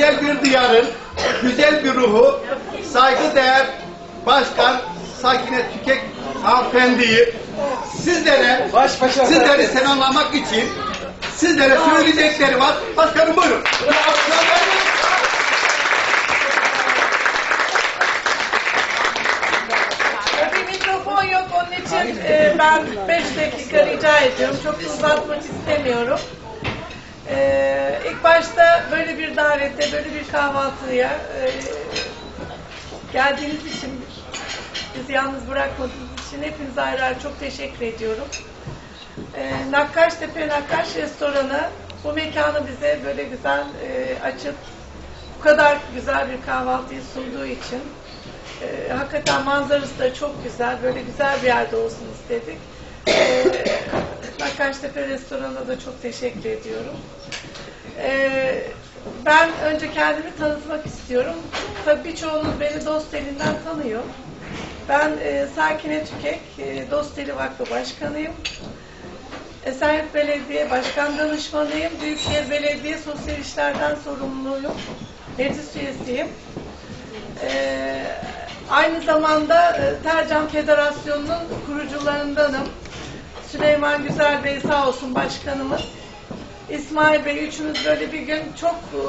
güzel bir diyarın, güzel bir ruhu, saygıdeğer başkan Sakine Tükek hanımefendiyi sizlere, Baş başa sizleri selamlamak için sizlere söyleyecekleri var. Başkanım buyurun. Bir mikrofon yok onun için e, ben 5 dakika rica ediyorum. Çok uzatmak istemiyorum. E, ilk başta böyle bir davette, böyle bir kahvaltıya e, geldiğiniz için, bizi yalnız bırakmadığınız için hepinize ayrı ayrı çok teşekkür ediyorum. E, Nakkaştepe Nakkaş Restoranı bu mekanı bize böyle güzel e, açıp bu kadar güzel bir kahvaltıyı sunduğu için e, hakikaten manzarası da çok güzel. Böyle güzel bir yerde olsun istedik. E, Nakkaştepe Restoranı'na da çok teşekkür ediyorum. E, ben önce kendimi tanıtmak istiyorum. Tabii birçoğunuz beni dost elinden tanıyor. Ben e, Sakine Tükek, e, Dosteli Vakfı Başkanıyım. Esenyurt Belediye Başkan Danışmanıyım. Büyükşehir Belediye Sosyal İşlerden sorumluyum. Meclis üyesiyim. Ee, aynı zamanda e, Tercan Federasyonu'nun kurucularındanım. Süleyman Güzel Bey sağ olsun başkanımız. İsmail Bey üçümüz böyle bir gün çok e,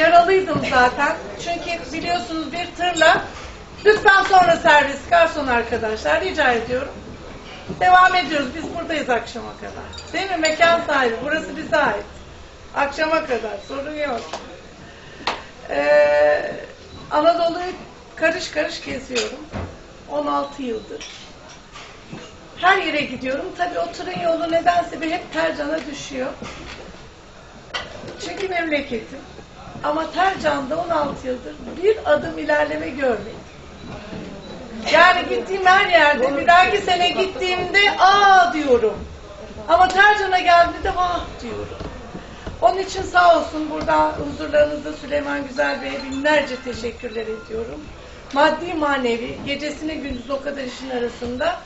yaralıydım zaten. Çünkü biliyorsunuz bir tırla lütfen sonra servis garson arkadaşlar rica ediyorum. Devam ediyoruz. Biz buradayız akşama kadar. Değil mi? Mekan sahibi. Burası bize ait. Akşama kadar. Sorun yok. Ee, Anadolu'yu karış karış geziyorum. 16 yıldır. Her yere gidiyorum. Tabii o tırın yolu nedense bir hep Tercan'a düşüyor. Çünkü memleketim. Ama Tercan'da 16 yıldır bir adım ilerleme görmedim. Yani gittiğim her yerde bir dahaki sene gittiğimde aa diyorum. Ama Tercan'a geldiğinde vah diyorum. Onun için sağ olsun burada huzurlarınızda Süleyman Güzel Bey'e binlerce teşekkürler ediyorum. Maddi manevi gecesini gündüz o kadar işin arasında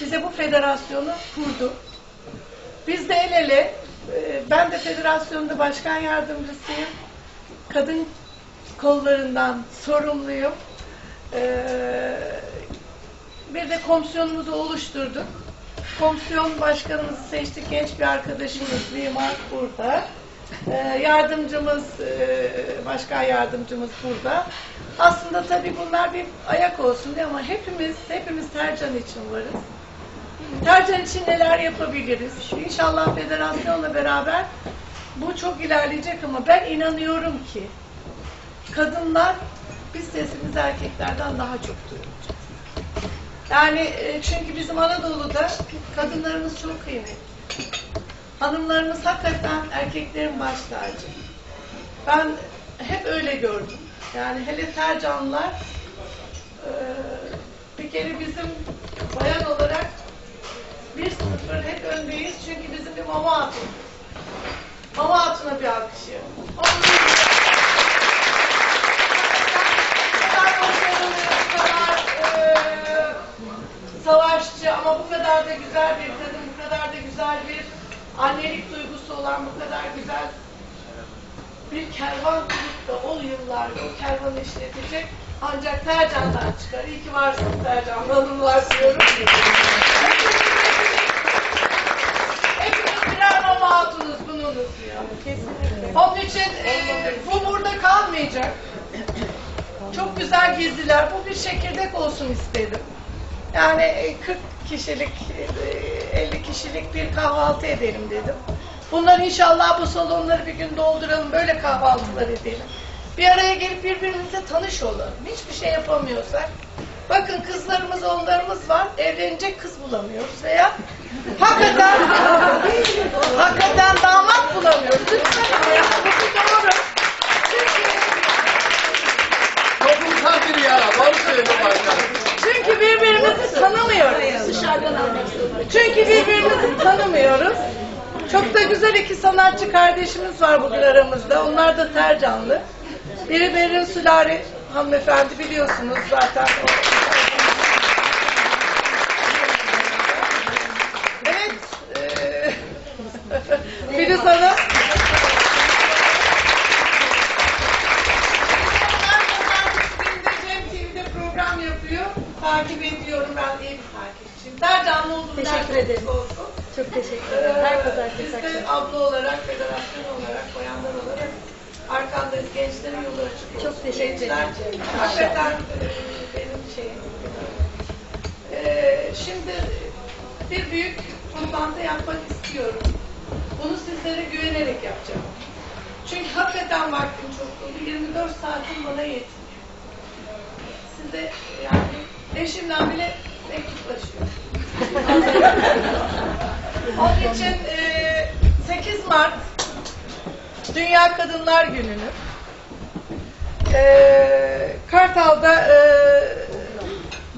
bize bu federasyonu kurdu. Biz de el ele, e, ben de federasyonda başkan yardımcısıyım. Kadın kollarından sorumluyum. Ee, bir de komisyonumuzu oluşturduk. Komisyon başkanımızı seçtik. Genç bir arkadaşımız Mimar burada. Ee, yardımcımız, e, başkan yardımcımız burada. Aslında tabii bunlar bir ayak olsun diye ama hepimiz, hepimiz Tercan için varız. Tercan için neler yapabiliriz? İnşallah federasyonla beraber bu çok ilerleyecek ama ben inanıyorum ki kadınlar biz sesimiz erkeklerden daha çok duyulacak. Yani e, çünkü bizim Anadolu'da kadınlarımız çok kıymetli. Hanımlarımız hakikaten erkeklerin baş tacı. Ben hep öyle gördüm. Yani hele tercanlar e, bir kere bizim bayan olarak bir sıfır hep öndeyiz çünkü bizim bir mama hatun. Mama hatuna bir alkış yapın. Onun için- bu kadar başarılı, bu kadar eee, savaşçı ama bu kadar da güzel bir kadın, bu kadar da güzel bir annelik duygusu olan, bu kadar güzel bir kervan kurup da o yıllarda o kervanı işletecek ancak Tercan'dan çıkar. İyi ki varsınız Tercan Hanımlar diyorum. Hepimiz birer mama hatunuz bunu unutmayalım. Kesinlikle. Onun için eee, bu burada kalmayacak. Çok güzel geziler. Bu bir çekirdek olsun istedim. Yani e, 40 kişilik, e, 50 kişilik bir kahvaltı edelim dedim. Bunlar inşallah bu salonları bir gün dolduralım, böyle kahvaltılar edelim. Bir araya gelip birbirimizle tanış olalım. Hiçbir şey yapamıyorsak. Bakın kızlarımız, onlarımız var. Evlenecek kız bulamıyoruz veya hakikaten hakikaten damat bulamıyoruz. Lütfen ya, bu doğru. Çünkü Toplumsal bir yara. Doğru söylüyor başkanım. Birbirimizi tanımıyoruz. Çünkü birbirimizi tanımıyoruz. Çok da güzel iki sanatçı kardeşimiz var bugün aramızda. Onlar da Tercanlı. Biri Berin Sülari hanımefendi biliyorsunuz zaten. Evet. eee, Filiz Hanım. Cem TV'de program yapıyor. Takip ediyorum ben iyi bir takipçiyim. Daha canlı olduğum Teşekkür nerede ederim. olsun. Çok teşekkür Ee, ederim. Her pazartesi Biz de akşamı. abla olarak, federasyon olarak, bayanlar olarak arkandayız. Gençlerin yolu açık olsun. Çok teşekkür Gençler, ederim. Hakikaten e, benim şeyim. Ee, şimdi bir büyük toplantı yapmak istiyorum. Bunu sizlere güvenerek yapacağım. Çünkü hakikaten vaktim çok dolu. 24 saatim bana yetmiyor. Size yani eşimden bile mektuplaşıyorum. Onun için e, 8 Mart Dünya Kadınlar Günü'nü e, Kartal'da e,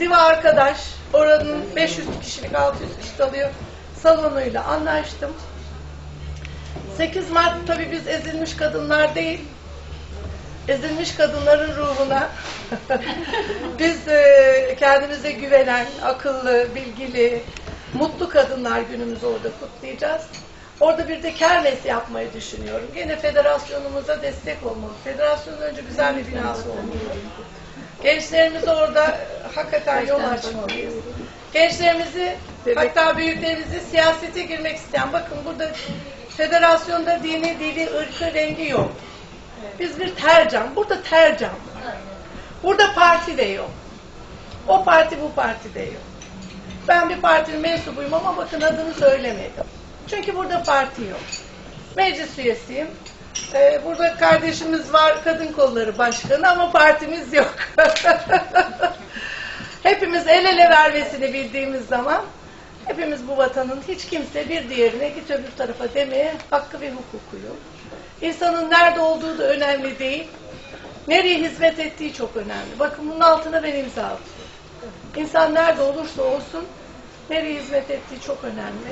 Diva arkadaş oranın 500 kişilik 600 kişi alıyor salonuyla anlaştım. 8 Mart tabii biz ezilmiş kadınlar değil ezilmiş kadınların ruhuna biz e, kendimize güvenen, akıllı, bilgili, mutlu kadınlar günümüzü orada kutlayacağız. Orada bir de kermes yapmayı düşünüyorum. Gene federasyonumuza destek olmalı. Federasyonun önce güzel bir binası olmalı. Gençlerimiz orada hakikaten yol açmalıyız. Gençlerimizi, hatta büyüklerimizi siyasete girmek isteyen, bakın burada federasyonda dini, dili, ırkı, rengi yok. Biz bir tercam, burada tercam var. Burada parti de yok. O parti bu parti de yok. Ben bir partinin mensubuyum ama bakın adını söylemedim. Çünkü burada parti yok. Meclis üyesiyim. Ee, burada kardeşimiz var, kadın kolları başkanı ama partimiz yok. Hepimiz el ele vermesini bildiğimiz zaman hepimiz bu vatanın hiç kimse bir diğerine git öbür tarafa demeye hakkı ve hukuku yok. İnsanın nerede olduğu da önemli değil. Nereye hizmet ettiği çok önemli. Bakın bunun altına ben imza atıyorum. İnsan nerede olursa olsun nereye hizmet ettiği çok önemli.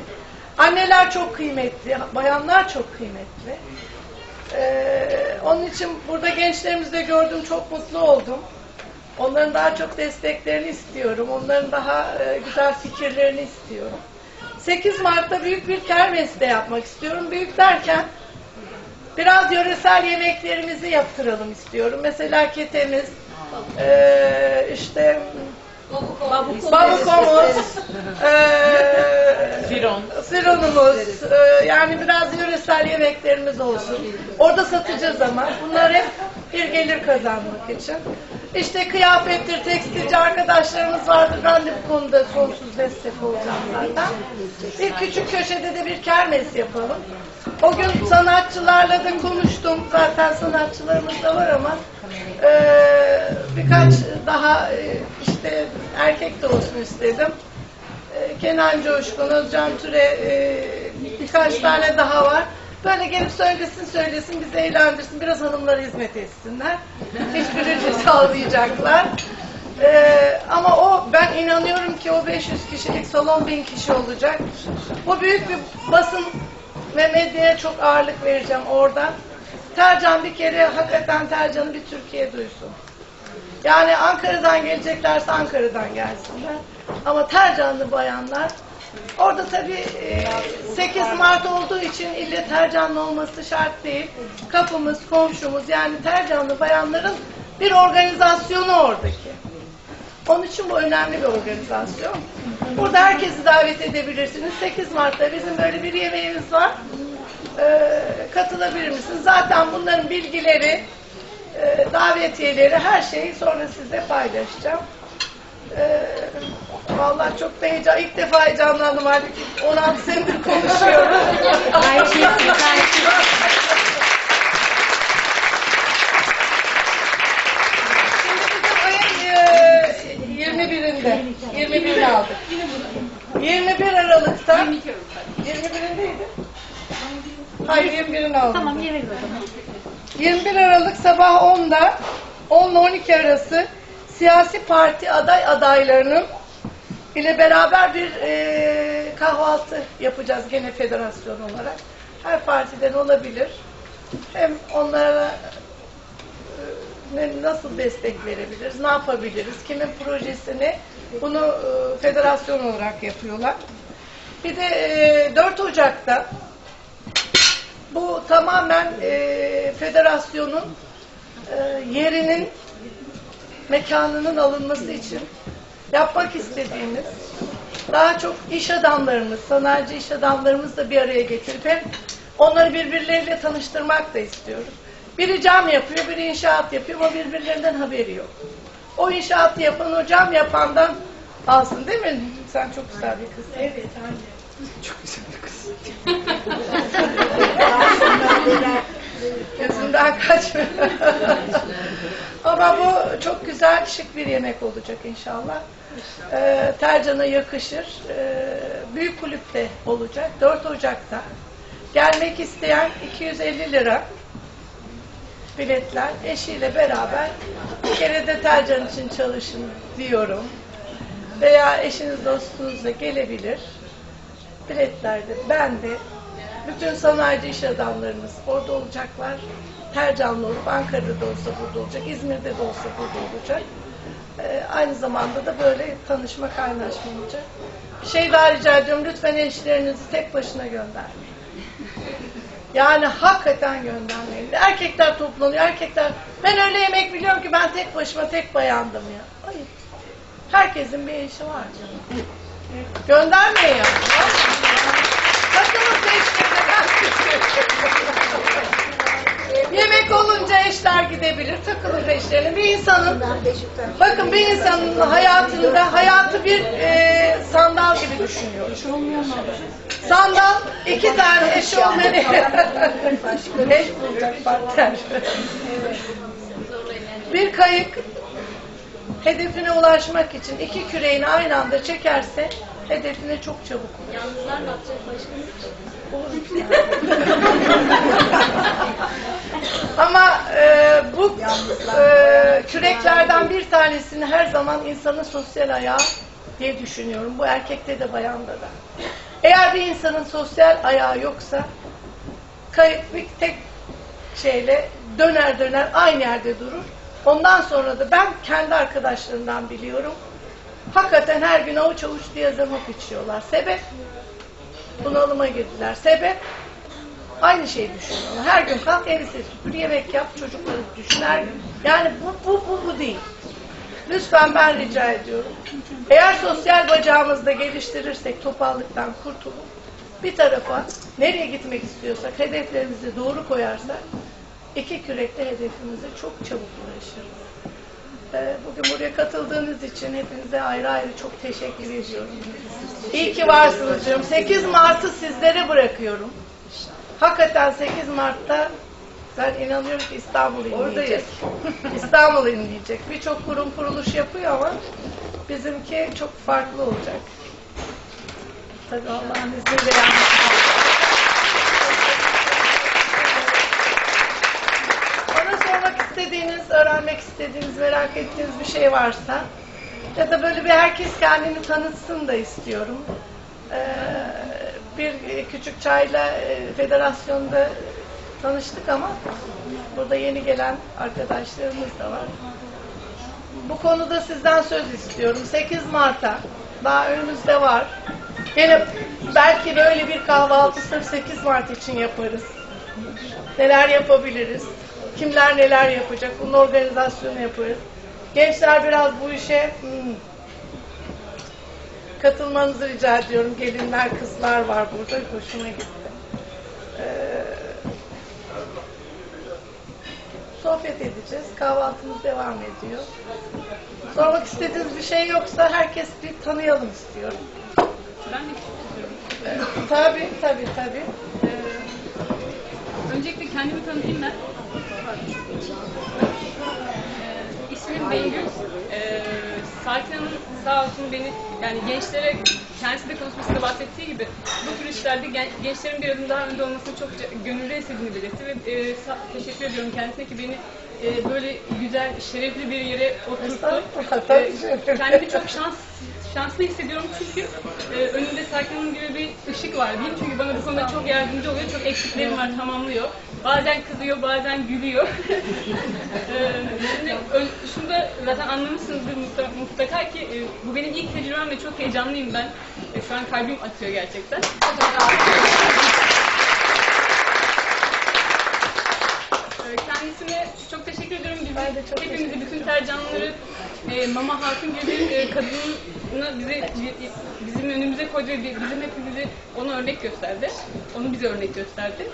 Anneler çok kıymetli, bayanlar çok kıymetli. Ee, onun için burada gençlerimizde gördüm, çok mutlu oldum. Onların daha çok desteklerini istiyorum. Onların daha e, güzel fikirlerini istiyorum. 8 Mart'ta büyük bir kermes de yapmak istiyorum. Büyük derken biraz yöresel yemeklerimizi yaptıralım istiyorum. Mesela ketemiz, e, işte babukomuz, e, Firon. Sironumuz, e, yani biraz yöresel yemeklerimiz olsun. Orada satacağız ama bunlar hep bir gelir kazanmak için. İşte kıyafettir, tekstilci arkadaşlarımız vardır. Ben de bu konuda sonsuz destek olacağım zaten. Bir küçük köşede de bir kermes yapalım. O gün sanatçılarla da konuştum. Zaten sanatçılarımız da var ama e, birkaç daha e, işte erkek de olsun istedim. E, Kenan Coşkun, Özcan Türe e, birkaç tane daha var. Böyle gelip söylesin söylesin bizi eğlendirsin. Biraz hanımlara hizmet etsinler. Hiçbir ücret almayacaklar. E, ama o ben inanıyorum ki o 500 kişilik salon 1000 kişi olacak. Bu büyük bir basın ve medyaya çok ağırlık vereceğim oradan. Tercan bir kere hakikaten Tercan'ı bir Türkiye duysun. Yani Ankara'dan geleceklerse Ankara'dan gelsinler. Ama Tercanlı bayanlar orada tabii e, 8 Mart olduğu için ille Tercanlı olması şart değil. Kapımız, komşumuz yani Tercanlı bayanların bir organizasyonu oradaki. Onun için bu önemli bir organizasyon. Burada herkesi davet edebilirsiniz. 8 Mart'ta bizim böyle bir yemeğimiz var. Ee, katılabilir misiniz? Zaten bunların bilgileri, e, davetiyeleri, her şeyi sonra size paylaşacağım. Ee, vallahi çok da heyecan, ilk defa heyecanlandım halbuki 16 senedir konuşuyoruz. Gayet iyi. Şimdi bizim ayın e, 21'inde, 21'ini aldık. 21 Aralık'ta, 21'indeydi. Hayır 21'ini aldık. Tamam yemek o zaman. 21 Aralık sabah 10'da 10 ile 12 arası siyasi parti aday adaylarının ile beraber bir e, kahvaltı yapacağız gene federasyon olarak. Her partiden olabilir. Hem onlara e, nasıl destek verebiliriz, ne yapabiliriz, kimin projesini bunu e, federasyon olarak yapıyorlar. Bir de e, 4 Ocak'ta Bu tamamen e, federasyonun e, yerinin mekanının alınması için yapmak istediğimiz daha çok iş adamlarımız, sanayici iş adamlarımız da bir araya getirip hem onları birbirleriyle tanıştırmak da istiyoruz. Biri cam yapıyor, biri inşaat yapıyor ama birbirlerinden haberi yok. O inşaatı yapan, o cam yapandan alsın değil mi? Sen çok güzel bir kızsın. Evet, anne. Çok güzel bir kız. Gözünden kaçmıyor. Ama bu çok güzel, şık bir yemek olacak inşallah. Ee, Tercan'a yakışır. Ee, büyük kulüpte olacak. 4 Ocak'ta. Gelmek isteyen 250 lira biletler eşiyle beraber bir kere de Tercan için çalışın diyorum. Veya eşiniz dostunuz da gelebilir. Biletlerde ben de bütün sanayici iş adamlarımız orada olacaklar. Tercanlı olup Ankara'da da olsa burada olacak, İzmir'de de olsa burada olacak. Ee, aynı zamanda da böyle tanışma kaynaşma olacak. Bir şey daha rica ediyorum, lütfen eşlerinizi tek başına göndermeyin. Yani hakikaten göndermeyin. Erkekler toplanıyor, erkekler ben öyle yemek biliyorum ki ben tek başıma tek bayandım ya. Hayır. Herkesin bir eşi var canım. Göndermeyin ya. Takımın peşlerine ben Yemek olunca eşler gidebilir, takılın peşlerine. Bir insanın, bakın bir insanın hayatında, hayatı bir e, sandal gibi düşünüyor. Sandal, iki tane eşi olmayan eş bulacak partner. Bir kayık, hedefine ulaşmak için iki küreğini aynı anda çekerse hedefine çok çabuk ulaşır. Yalnızlar ne yapacak başkanım? Ama e, bu e, küreklerden bir tanesini her zaman insanın sosyal ayağı diye düşünüyorum. Bu erkekte de bayanda da. Eğer bir insanın sosyal ayağı yoksa kayık bir tek şeyle döner döner aynı yerde durur. Ondan sonra da ben kendi arkadaşlarımdan biliyorum. Hakikaten her gün avuç avuç diye zırhap içiyorlar. Sebep? Bunalıma girdiler. Sebep? Aynı şeyi düşünüyorlar. Her gün kalk evi süpür, yemek yap, çocukları düşün. Her gün. Yani bu, bu, bu, bu değil. Lütfen ben rica ediyorum. Eğer sosyal bacağımızda geliştirirsek topallıktan kurtulup bir tarafa nereye gitmek istiyorsak hedeflerimizi doğru koyarsak iki kürekle hedefimize çok çabuk ulaşırız. Ee, Bugün buraya katıldığınız için hepinize ayrı ayrı çok teşekkür ediyorum. İyi ki varsınız diyorum. 8 Mart'ı sizlere bırakıyorum. Hakikaten 8 Mart'ta ben inanıyorum ki İstanbul inleyecek. İstanbul inleyecek. Birçok kurum kuruluş yapıyor ama bizimki çok farklı olacak. Tabii Allah'ın izniyle yani. Bana sormak istediğiniz, öğrenmek istediğiniz, merak ettiğiniz bir şey varsa ya da böyle bir herkes kendini tanıtsın da istiyorum. Ee, bir küçük çayla e, federasyonda tanıştık ama burada yeni gelen arkadaşlarımız da var. Bu konuda sizden söz istiyorum. 8 Mart'a daha önümüzde var. Gene belki böyle bir kahvaltı sırf 8 Mart için yaparız. Neler yapabiliriz? Kimler neler yapacak? Bunun organizasyonu yaparız. Gençler biraz bu işe hmm, katılmanızı rica ediyorum. Gelinler, kızlar var burada. Hoşuma gitti. Ee, sohbet edeceğiz. Kahvaltımız devam ediyor. Sormak istediğiniz bir şey yoksa herkes bir tanıyalım istiyorum. Ben de istiyorum. Ee, tabii, tabii, tabii. Ee, öncelikle kendimi tanıtayım ben. Sakin Hanım sağ olsun beni, yani gençlere kendisi de konuşmasında bahsettiği gibi bu tür işlerde gen- gençlerin bir adım daha önde olmasını çok gönülde istediğini belirtti ve e, teşekkür ediyorum kendisine ki beni e, böyle güzel, şerefli bir yere oturttu. Canım. kendimi çok şans şanslı hissediyorum çünkü e, önümde Sakin Hanım gibi bir ışık var diyeyim. Çünkü bana bu konuda çok yardımcı oluyor. Çok eksiklerim var, tamamlıyor. Bazen kızıyor, bazen gülüyor. e, şimdi ön- şunu da zaten anlamışsınızdır mutlaka, ki e, bu benim ilk tecrübem ve çok heyecanlıyım ben. E, şu an kalbim atıyor gerçekten. Ee, kendisine çok teşekkür ediyorum. Bizi, hepimizi, bütün tercanları, e, Mama Hatun gibi bir e, kadını bize, bizim önümüze koydu ve bizim hepimizi ona örnek gösterdi. Onu bize örnek gösterdi.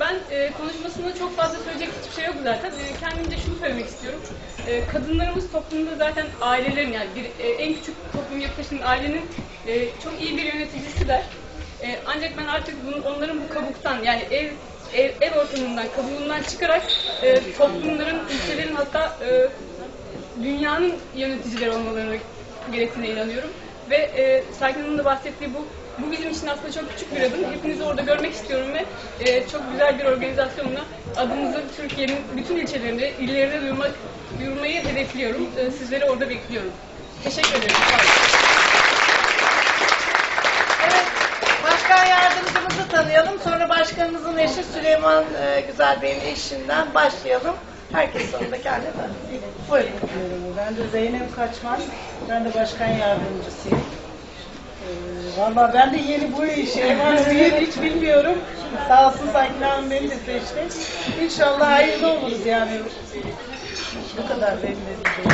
Ben e, konuşmasında çok fazla söyleyecek hiçbir şey yok zaten. E, kendimce şunu söylemek istiyorum. E, kadınlarımız toplumda zaten ailelerin yani bir, e, en küçük toplum yapısının ailenin e, çok iyi bir yöneticisiler. E, ancak ben artık bunu, onların bu kabuktan yani ev ev, ev ortamından, kabuğundan çıkarak e, toplumların, ülkelerin hatta e, dünyanın yöneticileri olmalarını gerektiğine inanıyorum. Ve e, Hanım'ın da bahsettiği bu bu bizim için aslında çok küçük bir adım. Hepinizi orada görmek istiyorum ve e, çok güzel bir organizasyonla adımızı Türkiye'nin bütün ilçelerinde, illerine duyurmak, duyurmayı hedefliyorum. E, sizleri orada bekliyorum. Teşekkür ederim. Evet, başkan yardımcımızı tanıyalım. Sonra başkanımızın eşi Süleyman e, Güzel Bey'in eşinden başlayalım. Herkes sonunda kendini tanıyalım. Buyurun. Ben de Zeynep Kaçmaz. Ben de başkan yardımcısıyım. Valla ben de yeni bu işe başlayıp hiç bilmiyorum. Sağ olsun Sakin Hanım beni de seçti. İnşallah hayırlı oluruz yani. Bu kadar benim de.